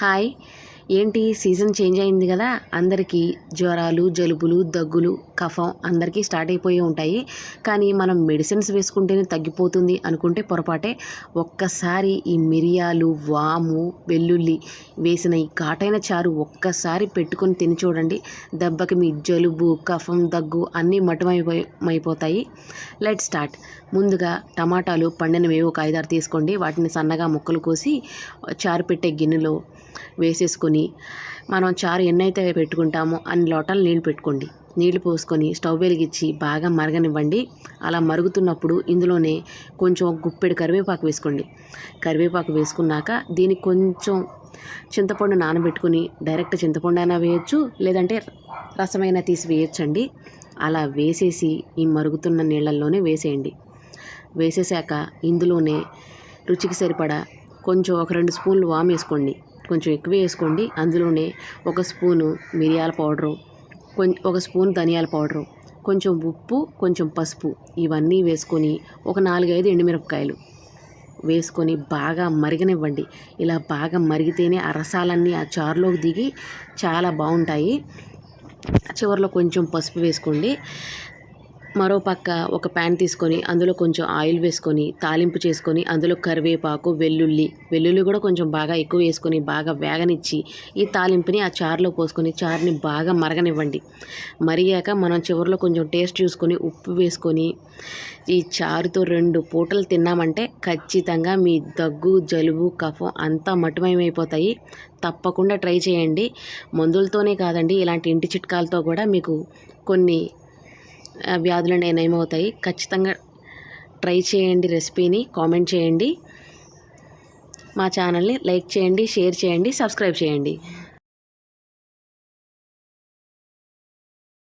Hi, ఏంటి season change అయింది కదా? అందరికీ జ్వరాలు జలుబులు దగ్గులు కఫం అందరికీ స్టార్ట్ అయిపోయి ఉంటాయి. కానీ మనం మెడిసిన్స్ వేసుకుంటేనే తగ్గిపోతుంది అనుకుంటే పొరపాటే. ఒక్కసారి ఈ మిరియాలు వాము వెల్లుల్లి వేసిన ఈ ఘాటైన చారు ఒక్కసారి పెట్టుకొని తిని చూడండి. దెబ్బకి మీ జలుబు కఫం దగ్గు అన్నీ మటమైపోయి లెట్ స్టార్ట్. ముందుగా టమాటాలు పండినవి ఒక ఐదారు తీసుకోండి. వాటిని సన్నగా ముక్కలు కోసి చారు పెట్టే గిన్నెలో వేసేసుకొని మనం చారు ఎన్నైతే పెట్టుకుంటామో అన్ని లోటాలు నీళ్ళు పెట్టుకోండి. నీళ్ళు పోసుకొని స్టవ్ వెలిగించి బాగా మరగనివ్వండి. అలా మరుగుతున్నప్పుడు ఇందులోనే కొంచెం గుప్పెడు కరివేపాకు వేసుకోండి. కరివేపాకు వేసుకున్నాక దీనికి కొంచెం చింతపండు నానబెట్టుకుని డైరెక్ట్ చింతపండు అయినా వేయచ్చు లేదంటే రసమైనా తీసి వేయచ్చండి. అలా వేసేసి ఈ మరుగుతున్న నీళ్ళల్లోనే వేసేయండి. వేసేసాక ఇందులోనే రుచికి సరిపడా కొంచెం ఒక రెండు స్పూన్లు వామ్ వేసుకోండి. కొంచెం ఎక్కువ వేసుకోండి. అందులోనే ఒక స్పూను మిరియాల పౌడరు ఒక స్పూన్ ధనియాల పౌడరు కొంచెం ఉప్పు కొంచెం పసుపు ఇవన్నీ వేసుకొని ఒక నాలుగైదు ఎండుమిరపకాయలు వేసుకొని బాగా మరిగనివ్వండి. ఇలా బాగా మరిగితేనే ఆ రసాలన్నీ ఆ చారులోకి దిగి చాలా బాగుంటాయి. చివరిలో కొంచెం పసుపు వేసుకోండి. మరో పక్క ఒక ప్యాన్ తీసుకొని అందులో కొంచెం ఆయిల్ వేసుకొని తాలింపు చేసుకొని అందులో కరివేపాకు వెల్లుల్లి వెల్లుల్లి కూడా కొంచెం బాగా ఎక్కువ వేసుకొని బాగా వేగనిచ్చి ఈ తాలింపుని ఆ చారులో పోసుకొని చారుని బాగా మరగనివ్వండి. మరిగాక మనం చివరిలో కొంచెం టేస్ట్ చూసుకొని ఉప్పు వేసుకొని ఈ చారుతో రెండు పూటలు తిన్నామంటే ఖచ్చితంగా మీ దగ్గు జలుబు కఫం అంతా మటుమయమైపోతాయి తప్పకుండా ట్రై చేయండి. మందులతోనే కాదండి ఇలాంటి ఇంటి చిట్కాలతో కూడా మీకు కొన్ని వ్యాధులు నయమవుతాయి. ఖచ్చితంగా ట్రై చేయండి రెసిపీని కామెంట్ చేయండి. మా ఛానల్ని లైక్ చేయండి షేర్ చేయండి సబ్స్క్రైబ్ చేయండి.